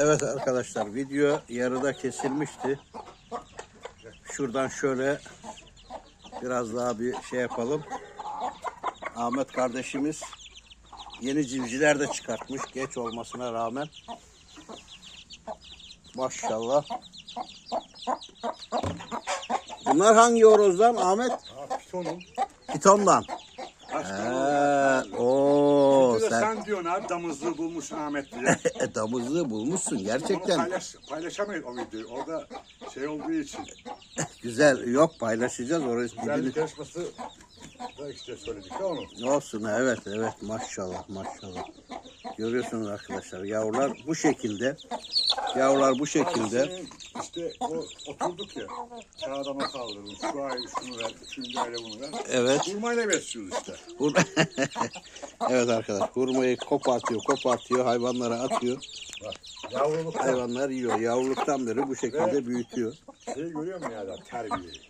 Evet arkadaşlar video yarıda kesilmişti. Şuradan şöyle biraz daha bir şey yapalım. Ahmet kardeşimiz yeni civciler de çıkartmış geç olmasına rağmen. Maşallah. Bunlar hangi horozdan Ahmet? Ha pitonum. Piton'dan. Başka Ee, o sen... sen sen diyorsun abi damızlığı bulmuş Ahmet diye. e, damızlığı bulmuşsun Onu gerçekten. paylaş, paylaşamayız o videoyu. Orada şey olduğu için. Güzel yok paylaşacağız orası dibini. Güzellik yarışması da işte söyledik ya onu. Olsun evet evet maşallah maşallah. Görüyorsunuz arkadaşlar yavrular bu şekilde. Yavrular bu şekilde. İşte o oturduk ya. Kağıdama kaldırdım. Şu ay şunu ver. Üçüncü ayda bunu ver. Evet. Hurmayla besliyoruz işte. Hur- evet arkadaşlar hurmayı kopartıyor kopartıyor hayvanlara atıyor. Bak yavrulukta Hayvanlar yiyor. Yavruluktan beri bu şekilde büyütüyor. şey görüyor musun ya da terbiyeyi?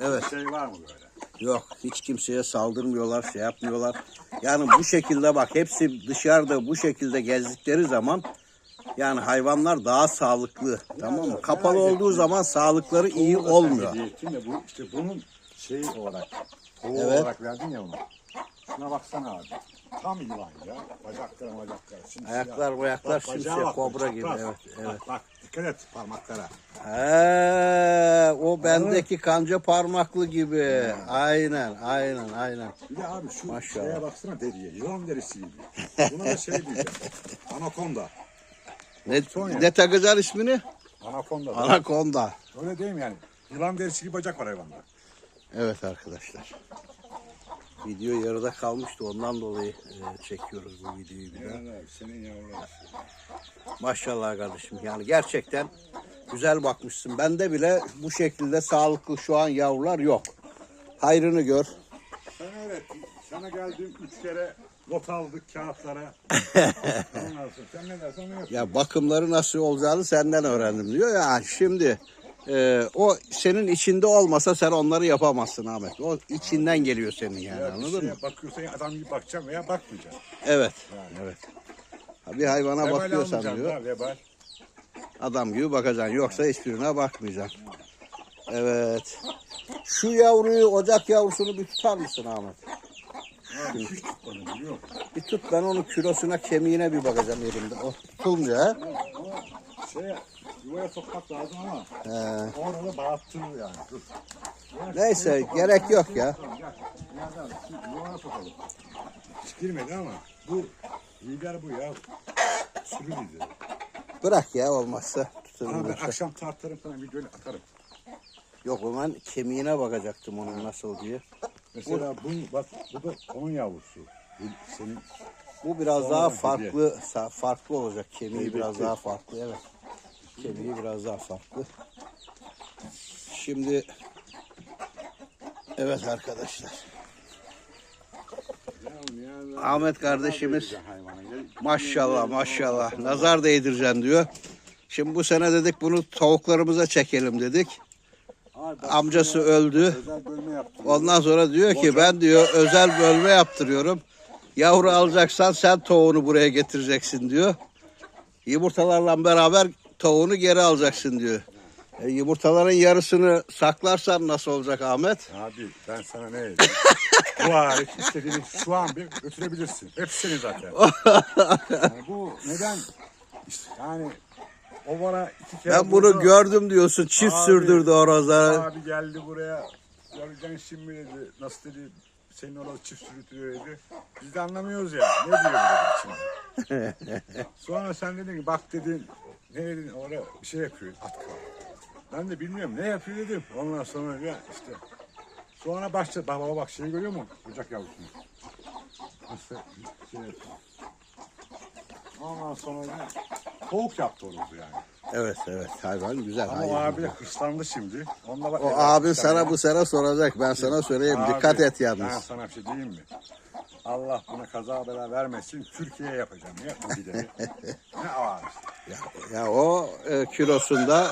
Evet Şey var mı böyle? yok hiç kimseye saldırmıyorlar şey yapmıyorlar. Yani bu şekilde bak hepsi dışarıda bu şekilde gezdikleri zaman yani hayvanlar daha sağlıklı tamam mı? Kapalı olduğu zaman sağlıkları iyi olmuyor. de bu işte bunun şeyi olarak tavuğu Evet. olarak verdin ya onu. Şuna baksana abi. Tam yılan ya. Bacakları bacakları. Şimdi Ayaklar bayaklar Bak, bacağa simsiyah bak, kobra gibi. Evet, evet. Bak, bak dikkat et parmaklara. He, o bendeki kanca parmaklı gibi. Aynen, aynen, aynen. Bir de abi şu Maşallah. şeye baksana deriye. Yılan derisi gibi. Buna da şey diyeceğim. Anakonda. Ne, Sonya. ne takacaksın ismini? Anakonda. Anakonda. Öyle değil mi yani? Yılan derisi gibi bacak var hayvanda. Evet arkadaşlar. Video yarıda kalmıştı ondan dolayı e, çekiyoruz bu videoyu bir daha. Abi senin yavrular. Maşallah kardeşim yani gerçekten güzel bakmışsın. Bende bile bu şekilde sağlıklı şu an yavrular yok. Hayrını gör. Sen evet. Sana geldim üç kere not aldık kağıtlara. Ondan sonra sen ne dersen onu yap. Ya bakımları nasıl olacağını senden öğrendim diyor ya. Şimdi e, o senin içinde olmasa sen onları yapamazsın Ahmet. O içinden geliyor senin yani Ya bir anladın şeye mı? bakıyorsan adam gibi bakacağım veya bakmayacağım. Evet. Evet. Bir hayvana Vebal bakıyorsan diyor da, vebal. adam gibi bakacaksın. Yoksa hiçbirine bakmayacaksın. Evet. Şu yavruyu ocak yavrusunu bir tutar mısın Ahmet? Bir tut ben onun kilosuna kemiğine bir bakacağım elimde. O tutulunca ha. Şey yuvaya sokmak lazım ama He. orada bağıttırır yani. Dur. Neyse, gerek yok ya. Nereden? Yuvaya sokalım. Hiç girmedi ama bu lider bu ya. Sürü lideri. Bırak ya olmazsa. Ama ben Tutulursa. akşam tartarım sana videoyu atarım. Yok ben kemiğine bakacaktım onun nasıl diye. Mesela bu bak bu da onun yavrusu. Bu senin Bu biraz daha farklı sa- farklı olacak. Kemiği biraz daha farklı evet. Kemiği biraz daha farklı. Şimdi evet arkadaşlar. Ahmet kardeşimiz maşallah maşallah nazar değdireceksin diyor. Şimdi bu sene dedik bunu tavuklarımıza çekelim dedik. Amcası öldü. Ondan sonra diyor ki ben diyor özel bölme yaptırıyorum. Yavru alacaksan sen tavuğunu buraya getireceksin diyor. Yumurtalarla beraber tavuğunu geri alacaksın diyor. E, yumurtaların yarısını saklarsan nasıl olacak Ahmet? Abi ben sana ne dedim? bu hariç istediğini şu an bir götürebilirsin. Hepsi senin zaten. Yani bu neden? İşte yani o bana iki kere Ben bunu vurdu. gördüm diyorsun. Çift Abi, sürdürdü horozları. Abi geldi buraya. Göreceksin şimdi dedi. Nasıl dedi. Senin orada çift sürütüyor dedi. Biz de anlamıyoruz ya. Ne diyor bu dedi şimdi. Sonra sen dedin ki bak dedin. Ne dedin orada bir şey yapıyor at kal. Ben de bilmiyorum ne yapıyor dedim. Ondan sonra ya işte. Sonra başladı. Bak baba bak şeyi görüyor musun? Ocak yavrusunu. Nasıl şey yapıyor. Ondan sonra da tavuk yaptı horozu yani. Evet evet hayvan güzel. Ama hayvan. o abi de hırslandı şimdi. Onunla bak, O abin sana bu sene soracak. Ben sana söyleyeyim. Abi, Dikkat et Ben yalnız. sana bir şey diyeyim mi? Allah buna kaza bela vermesin. Türkiye'ye yapacağım ya bu ne ağır. Ya, ya o e, kilosunda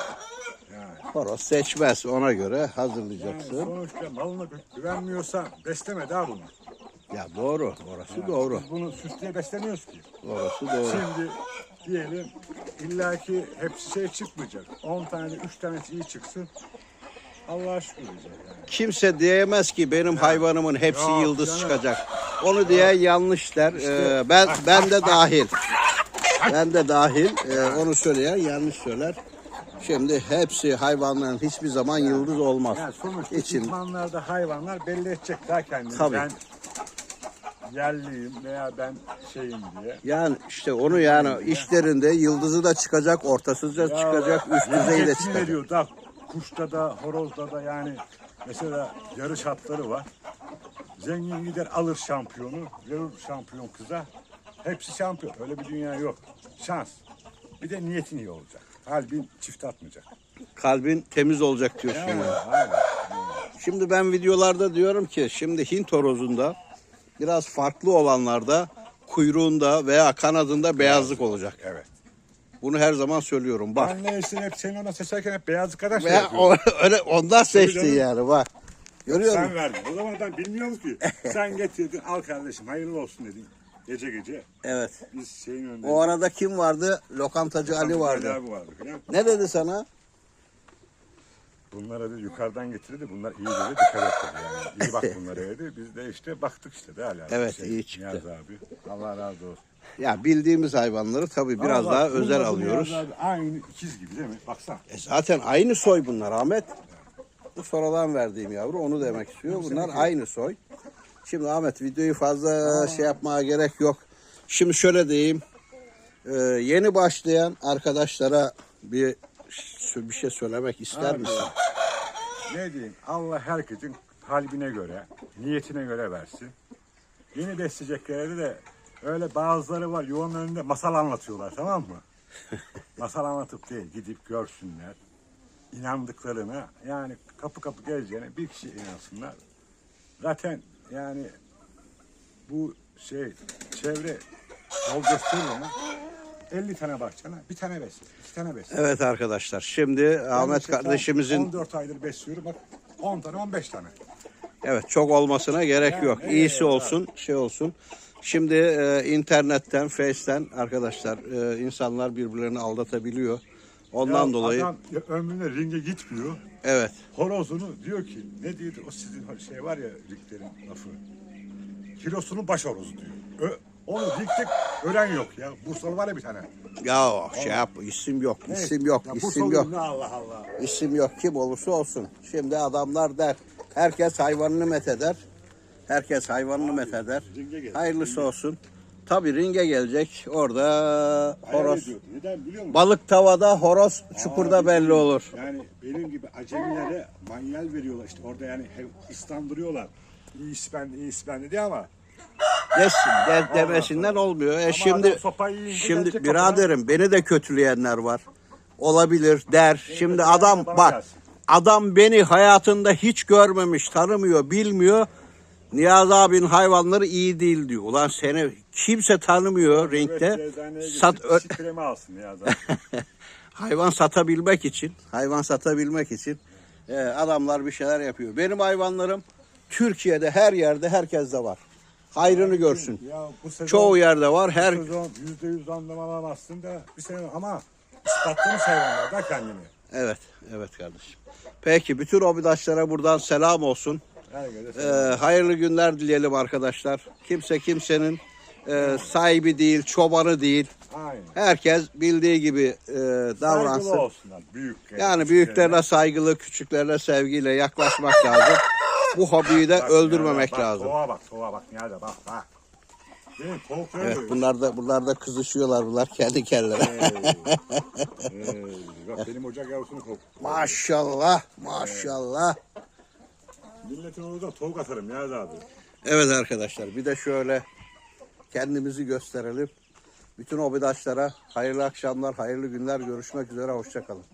Yani. horoz seçmez. Ona göre yani hazırlayacaksın. sonuçta malına gü- güvenmiyorsan besleme daha bunu. Ya doğru. Orası doğru. Biz bunu süsleye beslemiyoruz ki. Orası doğru. Şimdi diyelim illaki hepsi şey çıkmayacak. 10 tane 3 tanesi iyi çıksın. Allah'a şükür yani. Kimse diyemez ki benim hayvanımın hepsi Yok, yıldız canım. çıkacak. Onu diye yanlış der. Ee, ben ben de dahil. Ben de dahil. Ee, onu söyleyen yanlış söyler. Şimdi hepsi hayvanların hiçbir zaman yıldız olmaz. Yani sonuçta İçin. idmanlarda hayvanlar belli edecek daha kendini. Tabii. Ben yerliyim veya ben şeyim diye. Yani işte onu yani işlerinde yıldızı da çıkacak, ortasızca çıkacak, üst düzey de çıkacak. veriyor da kuşta da horozda da yani mesela yarış hatları var. Zengin gider alır şampiyonu, verir şampiyon kıza. Hepsi şampiyon. Öyle bir dünya yok. Şans. Bir de niyetin iyi olacak. Kalbin çift atmayacak. Kalbin temiz olacak diyorsun. Yani, yani. aynen. Şimdi ben videolarda diyorum ki şimdi Hint horozunda biraz farklı olanlarda kuyruğunda veya kanadında beyazlık olacak. Evet. Bunu her zaman söylüyorum. Bak. Ben neyse hep seni ona seçerken hep beyazlık kadar şey Veya yapıyorum. o, öyle ondan seçtin canım. yani bak. Görüyor Sen musun? verdin. O zaman ben bilmiyorum ki. Sen getirdin al kardeşim hayırlı olsun dedin. Gece gece. Evet. Biz şeyin önünde. O arada kim vardı? Lokantacı Ali vardı. Abi vardı. Ne dedi sana? Bunlara dedi yukarıdan getirdi. Bunlar iyi dedi. Dikkat et dedi. Yani iyi bak bunlara dedi. Biz de işte baktık işte de hala. Evet, iyi çıktı. Niyazi abi. Allah razı olsun. Ya bildiğimiz hayvanları tabii biraz daha özel alıyoruz. Niyazi abi Aynı ikiz gibi değil mi? Baksana. E zaten aynı soy bunlar Ahmet. Bu sonradan verdiğim yavru onu demek istiyor. Bunlar aynı soy. Şimdi Ahmet videoyu fazla şey yapmaya gerek yok. Şimdi şöyle diyeyim. Ee, yeni başlayan arkadaşlara bir bir şey söylemek ister Abi, misin? Ne diyeyim? Allah herkesin kalbine göre, niyetine göre versin. Yeni besleyeceklerde de öyle bazıları var yuvanın önünde masal anlatıyorlar tamam mı? masal anlatıp değil gidip görsünler. inandıklarına yani kapı kapı gezeceğine bir kişi inansınlar. Zaten yani bu şey çevre yol gösterir ona. 50 tane bahçene bir tane besle, iki tane besle. Evet arkadaşlar şimdi Ahmet kardeşimizin 14 aydır besliyorum bak 10 tane 15 tane. Evet çok olmasına gerek Yani, yok. evet, İyisi evet. olsun, şey olsun. Şimdi e, internetten, Face'ten arkadaşlar e, insanlar birbirlerini aldatabiliyor. Ondan Ya dolayı Adam ömrüne ringe gitmiyor. evet. Horozunu diyor ki ne diyor o sizin şey var ya ringlerin lafı. Kilosunu baş horozu diyor. Ö, onu ringde ölen yok ya. Bursalı var ya bir tane. Ya şey yap isim yok, isim yok, Ya isim Bursalı yok. ne Allah Allah. İsim yok kim olursa olsun. Şimdi adamlar der. Herkes hayvanını met eder. Herkes hayvanını met eder. ringe gel, Hayırlısı olsun. Tabii ringe gelecek. Orada Hayal ediyordu. Neden biliyor musun? Balık tavada, horoz çukurda belli olur. Yani benim gibi acemilere manyel veriyorlar işte orada yani hem ıslandırıyorlar. İyisi bende, iyisi bende diye ama Desin, de, demesinden olmuyor. E şimdi şimdi biraderim beni de kötüleyenler var. Olabilir der. Şimdi adam bak adam beni hayatında hiç görmemiş, tanımıyor, bilmiyor. Niyaz abinin hayvanları iyi değil diyor. Ulan seni kimse tanımıyor eczaneye Sat, hayvan satabilmek için, hayvan satabilmek için e, adamlar bir şeyler yapıyor. Benim hayvanlarım Türkiye'de her yerde herkeste var. Hayrını görsün. Ya bu sezon, Çoğu yerde var. Her bu sezon yüzde yüz anlam alamazsın da bir sene ama ispatlamış hayvanlar da kendini. Evet, evet kardeşim. Peki bütün obidaşlara buradan selam olsun. Ee, hayırlı günler dileyelim arkadaşlar. Kimse kimsenin e, sahibi değil, çobanı değil. Aynen. Herkes bildiği gibi e, davransın. Saygılı olsunlar. Büyük. Yani büyüklerine saygılı, küçüklerine sevgiyle yaklaşmak lazım. Bu hobiyi de Bak, öldürmemek bak, lazım. Tavuğa bak, tavuğa bak. Nerede bak, bak. Tavuklarım Evet, bunlar da bunlar da kızışıyorlar bunlar kendi kendilerine. Bak benim ocak yavrusunu tavuk. maşallah, maşallah. Milletin orada tavuk atarım ya abi. Evet arkadaşlar bir de şöyle kendimizi gösterelim. Bütün obidaşlara hayırlı akşamlar, hayırlı günler. Görüşmek üzere, hoşçakalın.